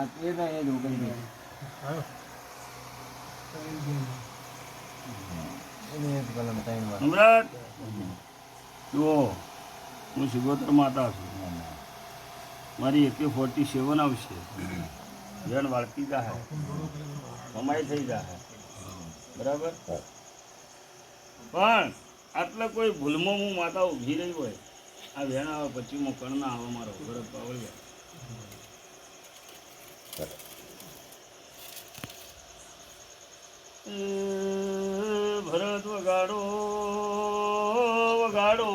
હા એ તો એ જ ઉગી ગઈ જુઓ હું સિગોતર માતા છું. મારી એકે ફોર્ટી સેવન આવશે. જન વાળકી જાહે. કમાઈ થઈ જાહે. બરાબર? પણ આટલા કોઈ ભૂલમાં હું માતા ઊભી રહી હોય આ વેણ આવે પછી મોકણ ના આવે મારો બરફ પાવડિયા ભરત વગાડો વગાડો.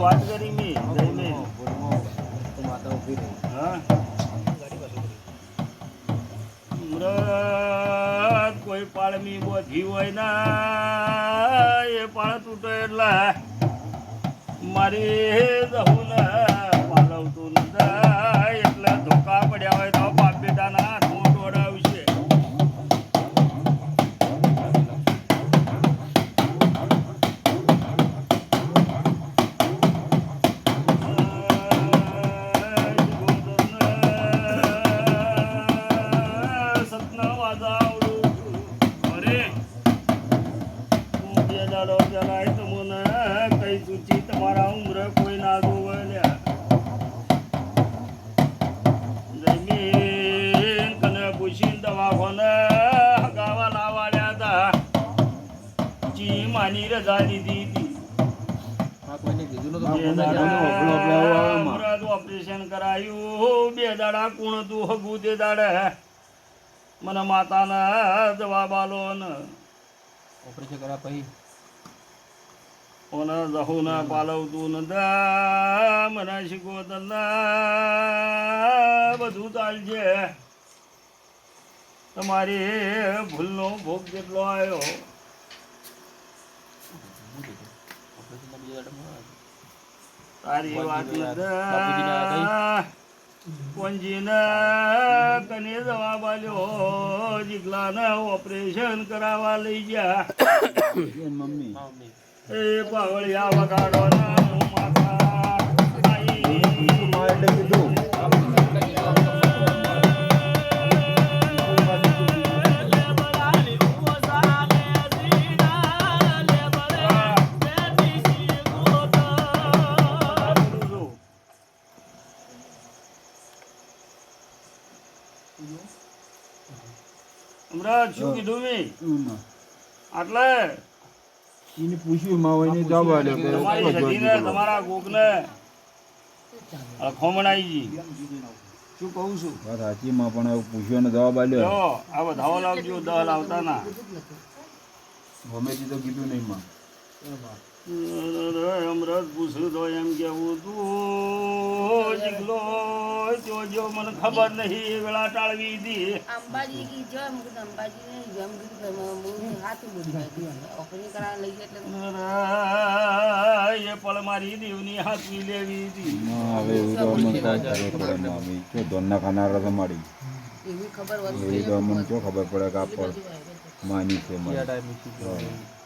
વાત કરી મેં જઈને હા મૃત કોઈ પાળમી બોધી હોય ના એ પાળ તૂટે એટલે મારી જહું ને પાલવતું ન જાય એટલે ધોકા પડ્યા હોય તો બાપ બેટાના હાથમાં દોડાવશે સપના પેલા તમને કઈ સૂચી તમારા ઉમર કોઈ ના જોવે લ્યા જમીન કને પૂછીને દવાખાને હગાવા લાવાડ્યા હતા. ચી માની રજા લીધી હતી. ઓપરેશન કરાયું. બે દાડા કુણ તું હગું તે દાડે. મને માતાના જવાબ આલો ને જહું ના પાલવતું ન દા મને શીખો તને બધું ચાલશે તમારી ભૂલનો ભોગ કેટલો આવ્યો તારી વાત પંજીને કને જવાબ આલ્યો? જીગલાને ઓપરેશન કરાવવા લઈ ગયા. એ પાવળિયા વગાડો ના માતા આઈ. હમણાં શું કીધું મેં આટલે એને પૂછ્યું માવાઈને જવાબ આલ્યો કે તમારી કોકને ખોમણાઈજી. શું કહું છું? વાત સાચીમાં પણ એવું પૂછ્યો ને જવાબ આલ્યો જો આ બધાઓ લાવજો દહ લાવતા ના ગમેથી તો કીધું નહીં માં. અમરત પૂછ્યું તો એમ કેવું તું જીગલો જોજો મને ખબર નહીં વેળા ટાળવી હતી અંબાજી કી જો એમ કીધું અંબાજી ને જેમ કીધું કે હાથું બોલી લઈ એટલે એ પળ મારી દીવની હાથવી લેવી હતી હવે એવું પડે જો ધોરના ખાનારા તો મળી એવી ખબર વસ્તુ એ તો અમને ખબર પડે કે આ પણ માની છે હા.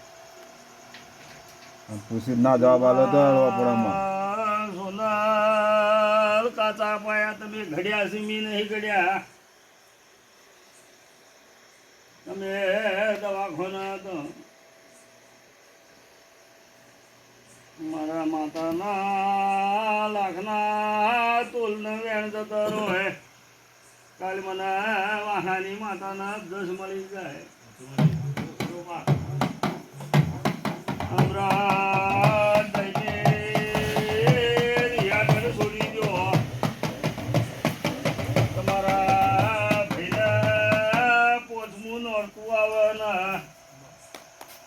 પૂછી ના જવાબ આલો તો આપણામાં સોનાલ કાચા પાયા તમે ઘડ્યા, સીમી નહીં ઘડ્યા. તમે દવાખાના તો મારા માતાના લાખના તોલને વેણ જતો રોહે. કાલ મને વાહાની માતાના દસ મળી જાય.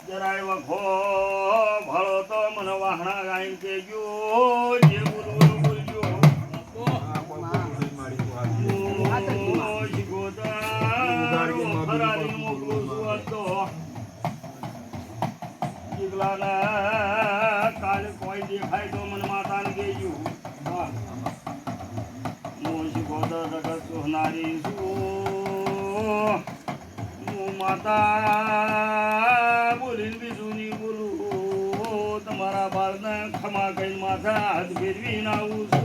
જરાય વખો ભાળો તો મને વાહણા ગાઈને કહેજો જે બોલવું દેખાય તો મને માતાને કહેજો હા હું શીખોતર જગત સોહનારી હું માતા બોલીને બીજું બોલું, તમારા મારા બાળને ખમા કઈ માથા હાથ ફેરવીને આવું છું.